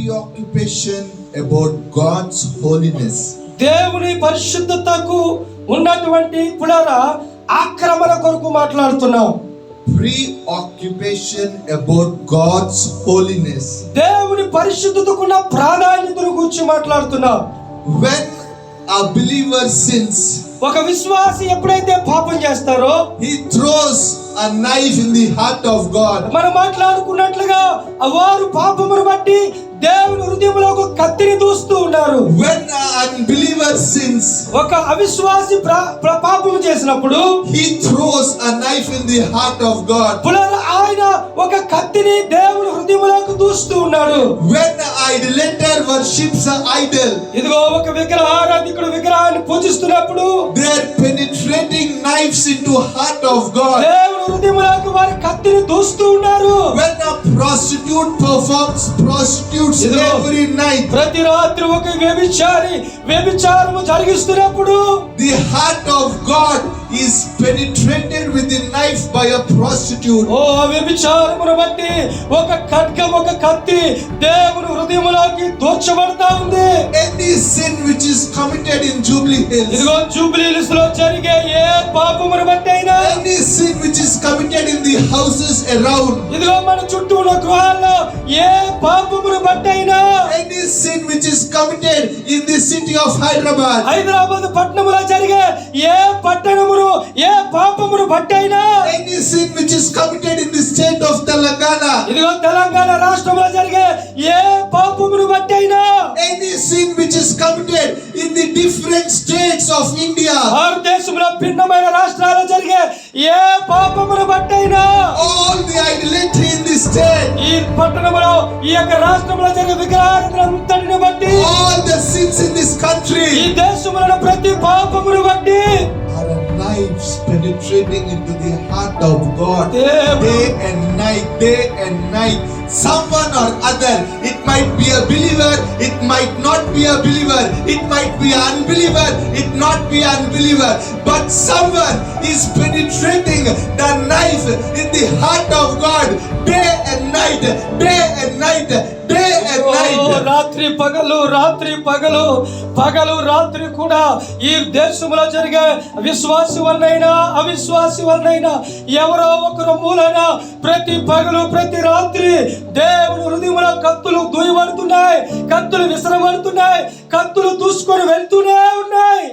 ప్రియోక్యుపేషన్ about God's holiness దేవుని పరిశుద్ధతకు ఉన్నటువంటి పులారా ఆక్రమణ కొరకు మాట్లాడుతున్నాం. Preoccupation about God's holiness దేవుని పరిశుద్ధతకున్న ప్రాధాన్యతను గురించి మాట్లాడుతున్నాం. వెన్ అ బిలీవర్ సిన్స్ ఒక విశ్వాసి ఎప్పుడైతే పాపం చేస్తారో he throws a knife in the heart of God. మనం మాట్లాడుకున్నట్లుగా వారు పాపమును బట్టి దేవుని హృదయంలో ఒక కత్తిని దూస్తూ ఉన్నారు When an unbeliever sins, ఒక అవిశ్వాసి పాపము చేసినప్పుడు he throws a knife in the heart of God. పునర్ ఆయన ఒక కత్తిని దేవుని హృదయంలోకి దూస్తూ ఉన్నాడు When idolater worships an idol, ఇదిగో ఒక విగ్రహ ఆరాధికుడు విగ్రహాన్ని పూజిస్తున్నప్పుడు there penetrating knives into heart of God దేవుని హృదయంలోకి వారి కత్తిని దూస్తూ ఉన్నారు. When the prostitute performs prostitutes every night ప్రతి రాత్రి ఒక వ్యభిచారి వ్యభిచారము జరిగిస్తున్నప్పుడు the heart of God is penetrated with the knife by a prostitute ఓ వ్యభిచారమును బట్టి ఒక ఖడ్గం ఒక కత్తి దేవుని హృదయంలోకి దూచబడతా ఉంది. Any sin which is committed in Jubilee Hills, ఇదిగో జూబ్లీస్ లో జరిగే ఏ పాపమును బట్టి అయినా any sin which is committed in the houses around, ఇదిగో మన చుట్టూ ఉన్న గృహాల్లో ఏ పాపమును బట్టి అయినా any sin which is committed in the city of Hyderabad, Hyderabad పట్టణములో జరిగే ఏ పట్టణమును ఏ పాపమును బట్టి అయినా any sin which is committed in the state of Telangana, ఇదిగో తెలంగాణ రాష్ట్రంలో జరిగే ఏ పాపమును బట్టి అయినా any sin which is committed in the different states of India, భారతదేశంలో భిన్నమైన రాష్ట్రాల్లో జరిగే ఏ పాపమును బట్టి అయినా all the idolatry in the state, ఈ పట్టణంలో ఈ యొక్క రాష్ట్రంలో జరిగే విగ్రహారాధనంతటిని బట్టి all the sins in this ఈ country దేశంలో ప్రతి పాపమును బట్టి lives penetrating into the heart of God. Day and night, day and night. Someone or other, it might be a believer, it might not be a believer, it might be an unbeliever, it not be unbeliever, but someone is penetrating the knife in the heart of God. Day and night, day and night, day and night. రాత్రి పగలు రాత్రి పగలు పగలు రాత్రి కూడా ఈ దేశంలో జరిగే విశ్వాసి వల్లైనా అవిశ్వాసి వల్లైనా ఎవరో ఒకరు మూలన ప్రతి పగలు ప్రతి రాత్రి దేవుని హృదయంలో కత్తులు దూయబడుతున్నాయి కత్తులు విసరబడుతున్నాయి కత్తులు దూసుకొని వెళ్తూనే ఉన్నాయి.